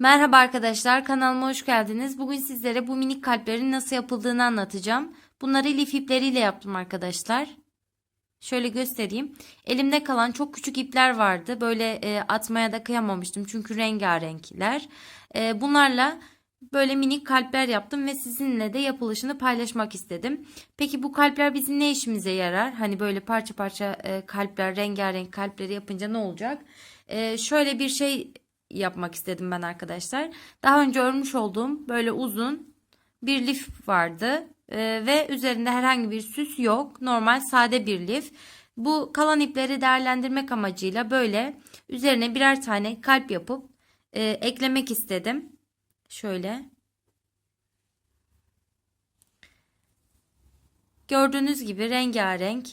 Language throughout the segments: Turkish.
Merhaba arkadaşlar kanalıma hoş geldiniz. Bugün sizlere bu minik kalplerin nasıl yapıldığını anlatacağım. Bunları lif ipleriyle yaptım arkadaşlar. Şöyle göstereyim. Elimde kalan çok küçük ipler vardı. Böyle e, atmaya da kıyamamıştım çünkü rengarenkler. E, bunlarla böyle minik kalpler yaptım ve sizinle de yapılışını paylaşmak istedim. Peki bu kalpler bizim ne işimize yarar? Hani böyle parça parça e, kalpler, rengarenk kalpleri yapınca ne olacak? E, şöyle bir şey yapmak istedim ben arkadaşlar. Daha önce örmüş olduğum böyle uzun bir lif vardı Ee, ve üzerinde herhangi bir süs yok. Normal sade bir lif. Bu kalan ipleri değerlendirmek amacıyla böyle üzerine birer tane kalp yapıp e, eklemek istedim. Şöyle. Gördüğünüz gibi rengarenk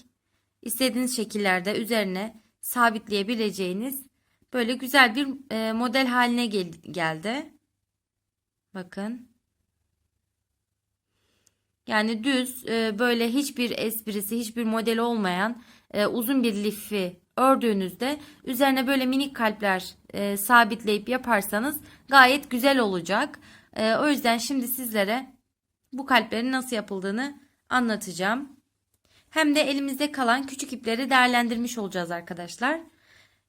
istediğiniz şekillerde üzerine sabitleyebileceğiniz böyle güzel bir e, model haline gel geldi. Bakın. Yani düz e, böyle hiçbir esprisi, hiçbir model olmayan e, uzun bir lifi ördüğünüzde üzerine böyle minik kalpler e, sabitleyip yaparsanız gayet güzel olacak. E, o yüzden şimdi sizlere bu kalplerin nasıl yapıldığını anlatacağım. Hem de elimizde kalan küçük ipleri değerlendirmiş olacağız arkadaşlar.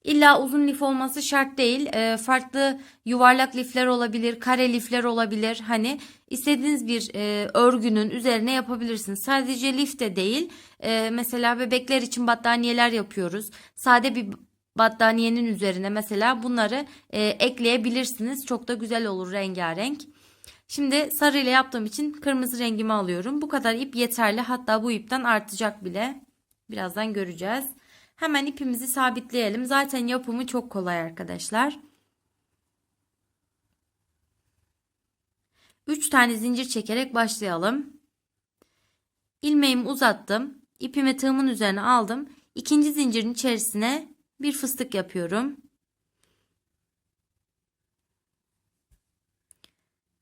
İlla uzun lif olması şart değil. E, farklı yuvarlak lifler olabilir, kare lifler olabilir. Hani istediğiniz bir e, örgünün üzerine yapabilirsiniz. Sadece lif de değil. E, mesela bebekler için battaniyeler yapıyoruz. Sade bir battaniyenin üzerine mesela bunları e, ekleyebilirsiniz. Çok da güzel olur rengarenk. Şimdi sarı ile yaptığım için kırmızı rengimi alıyorum. Bu kadar ip yeterli. Hatta bu ipten artacak bile. Birazdan göreceğiz. Hemen ipimizi sabitleyelim. Zaten yapımı çok kolay arkadaşlar. 3 tane zincir çekerek başlayalım. İlmeğimi uzattım. İpimi tığımın üzerine aldım. İkinci zincirin içerisine bir fıstık yapıyorum.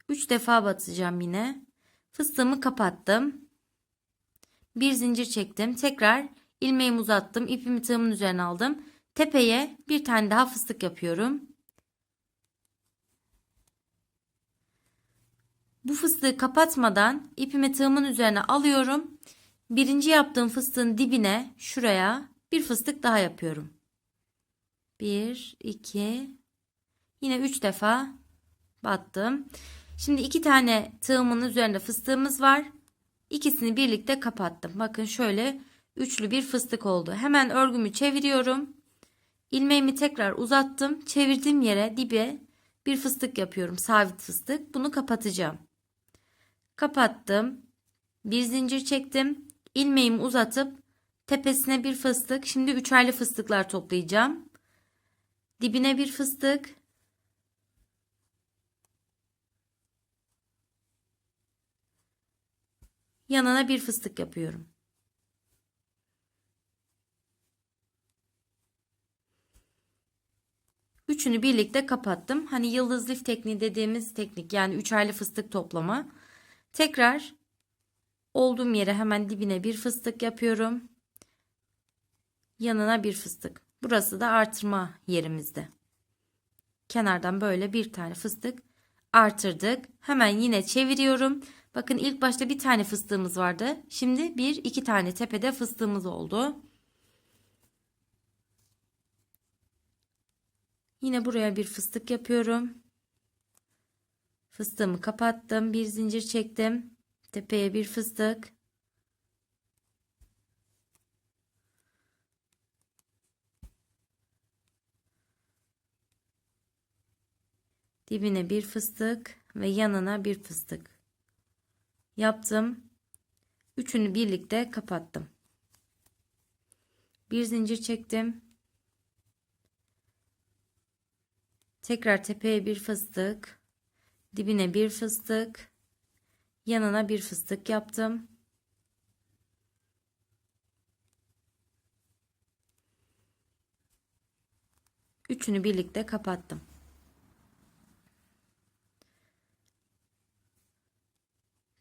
3 defa batacağım yine. Fıstığımı kapattım. Bir zincir çektim. Tekrar ilmeğimi uzattım. ipimi tığımın üzerine aldım. Tepeye bir tane daha fıstık yapıyorum. Bu fıstığı kapatmadan ipimi tığımın üzerine alıyorum. Birinci yaptığım fıstığın dibine şuraya bir fıstık daha yapıyorum. Bir, iki, yine üç defa battım. Şimdi iki tane tığımın üzerinde fıstığımız var. İkisini birlikte kapattım. Bakın şöyle üçlü bir fıstık oldu. Hemen örgümü çeviriyorum. İlmeğimi tekrar uzattım. Çevirdiğim yere dibe bir fıstık yapıyorum. Sabit fıstık. Bunu kapatacağım. Kapattım. Bir zincir çektim. İlmeğimi uzatıp tepesine bir fıstık. Şimdi üçerli fıstıklar toplayacağım. Dibine bir fıstık. Yanına bir fıstık yapıyorum. Üçünü birlikte kapattım. Hani yıldız lif tekniği dediğimiz teknik yani üçerli fıstık toplama. Tekrar olduğum yere hemen dibine bir fıstık yapıyorum. Yanına bir fıstık. Burası da artırma yerimizde. Kenardan böyle bir tane fıstık artırdık. Hemen yine çeviriyorum. Bakın ilk başta bir tane fıstığımız vardı. Şimdi bir iki tane tepede fıstığımız oldu. Yine buraya bir fıstık yapıyorum. Fıstığımı kapattım. Bir zincir çektim. Tepeye bir fıstık. Dibine bir fıstık ve yanına bir fıstık. Yaptım. Üçünü birlikte kapattım. Bir zincir çektim. Tekrar tepeye bir fıstık, dibine bir fıstık, yanına bir fıstık yaptım. Üçünü birlikte kapattım.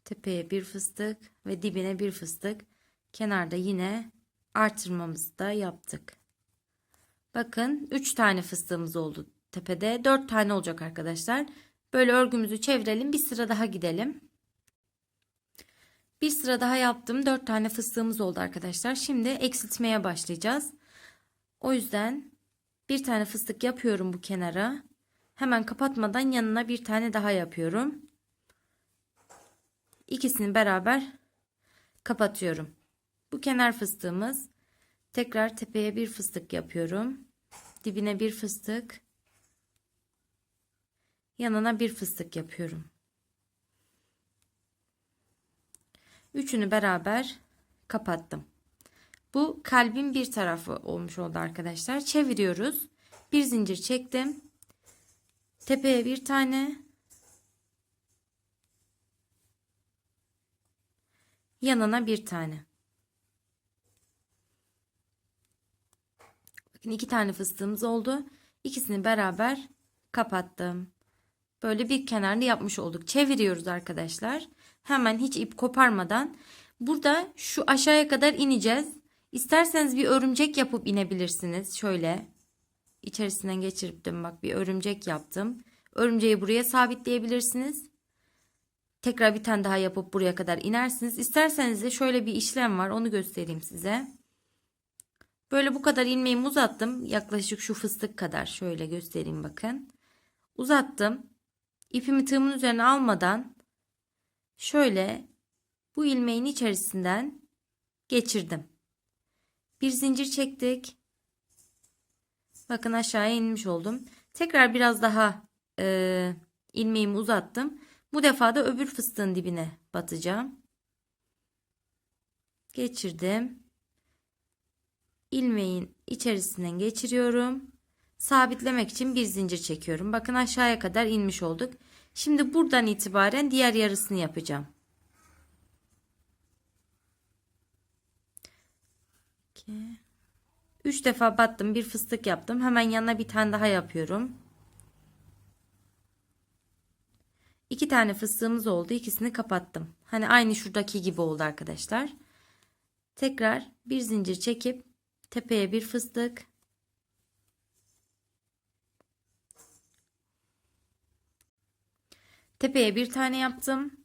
Tepeye bir fıstık ve dibine bir fıstık. Kenarda yine artırmamızı da yaptık. Bakın 3 tane fıstığımız oldu tepede. 4 tane olacak arkadaşlar. Böyle örgümüzü çevirelim. Bir sıra daha gidelim. Bir sıra daha yaptım. 4 tane fıstığımız oldu arkadaşlar. Şimdi eksiltmeye başlayacağız. O yüzden bir tane fıstık yapıyorum bu kenara. Hemen kapatmadan yanına bir tane daha yapıyorum. İkisini beraber kapatıyorum. Bu kenar fıstığımız. Tekrar tepeye bir fıstık yapıyorum. Dibine bir fıstık. Yanına bir fıstık yapıyorum. Üçünü beraber kapattım. Bu kalbin bir tarafı olmuş oldu arkadaşlar. Çeviriyoruz. Bir zincir çektim. Tepeye bir tane. Yanına bir tane. Bakın iki tane fıstığımız oldu. İkisini beraber kapattım. Böyle bir kenarını yapmış olduk. Çeviriyoruz arkadaşlar. Hemen hiç ip koparmadan. Burada şu aşağıya kadar ineceğiz. İsterseniz bir örümcek yapıp inebilirsiniz. Şöyle içerisinden geçirip de bak bir örümcek yaptım. Örümceği buraya sabitleyebilirsiniz. Tekrar bir tane daha yapıp buraya kadar inersiniz. İsterseniz de şöyle bir işlem var. Onu göstereyim size. Böyle bu kadar ilmeğimi uzattım. Yaklaşık şu fıstık kadar. Şöyle göstereyim bakın. Uzattım. İpimi tığımın üzerine almadan şöyle bu ilmeğin içerisinden geçirdim. Bir zincir çektik. Bakın aşağıya inmiş oldum. Tekrar biraz daha e, ilmeğimi uzattım. Bu defa da öbür fıstığın dibine batacağım. Geçirdim. İlmeğin içerisinden geçiriyorum. Sabitlemek için bir zincir çekiyorum. Bakın aşağıya kadar inmiş olduk. Şimdi buradan itibaren diğer yarısını yapacağım. 2 3 defa battım, bir fıstık yaptım. Hemen yanına bir tane daha yapıyorum. İki tane fıstığımız oldu. İkisini kapattım. Hani aynı şuradaki gibi oldu arkadaşlar. Tekrar bir zincir çekip tepeye bir fıstık. Tepeye bir tane yaptım.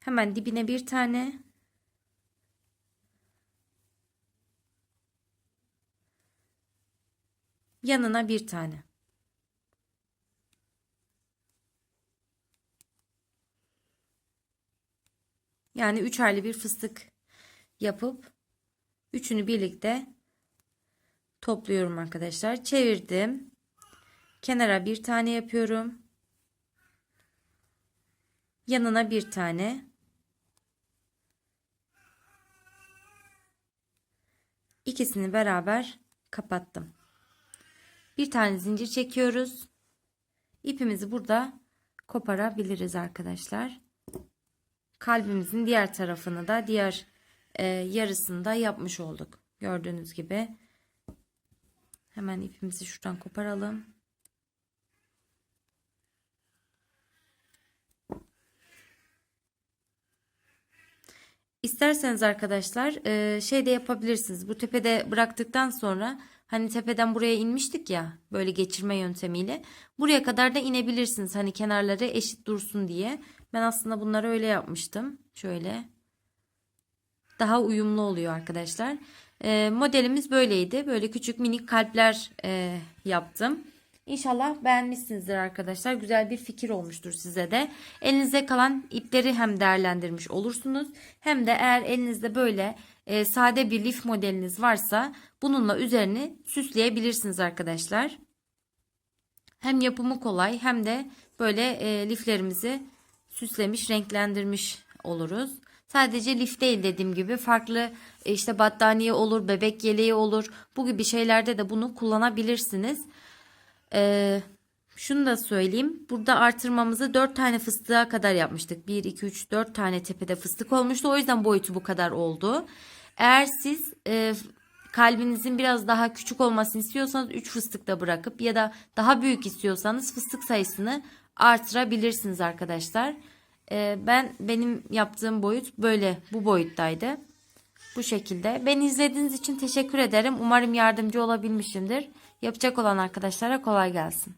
Hemen dibine bir tane. Yanına bir tane. Yani 3 aylı bir fıstık yapıp üçünü birlikte topluyorum arkadaşlar. Çevirdim. Kenara bir tane yapıyorum. Yanına bir tane. İkisini beraber kapattım. Bir tane zincir çekiyoruz. İpimizi burada koparabiliriz arkadaşlar kalbimizin diğer tarafını da diğer e, yarısını yapmış olduk. Gördüğünüz gibi. Hemen ipimizi şuradan koparalım. İsterseniz arkadaşlar e, şey de yapabilirsiniz. Bu tepede bıraktıktan sonra hani tepeden buraya inmiştik ya böyle geçirme yöntemiyle. Buraya kadar da inebilirsiniz. Hani kenarları eşit dursun diye. Ben aslında bunları öyle yapmıştım. Şöyle. Daha uyumlu oluyor arkadaşlar. E, modelimiz böyleydi. Böyle küçük minik kalpler e, yaptım. İnşallah beğenmişsinizdir arkadaşlar. Güzel bir fikir olmuştur size de. Elinize kalan ipleri hem değerlendirmiş olursunuz. Hem de eğer elinizde böyle e, sade bir lif modeliniz varsa bununla üzerini süsleyebilirsiniz arkadaşlar. Hem yapımı kolay hem de böyle e, liflerimizi süslemiş, renklendirmiş oluruz. Sadece lif değil dediğim gibi farklı e, işte battaniye olur, bebek yeleği olur. Bu gibi şeylerde de bunu kullanabilirsiniz. Ee, şunu da söyleyeyim. Burada artırmamızı 4 tane fıstığa kadar yapmıştık. 1, 2, 3, 4 tane tepede fıstık olmuştu. O yüzden boyutu bu kadar oldu. Eğer siz e, kalbinizin biraz daha küçük olmasını istiyorsanız 3 fıstık da bırakıp ya da daha büyük istiyorsanız fıstık sayısını artırabilirsiniz arkadaşlar. Ee, ben benim yaptığım boyut böyle bu boyuttaydı. Bu şekilde. Beni izlediğiniz için teşekkür ederim. Umarım yardımcı olabilmişimdir. Yapacak olan arkadaşlara kolay gelsin.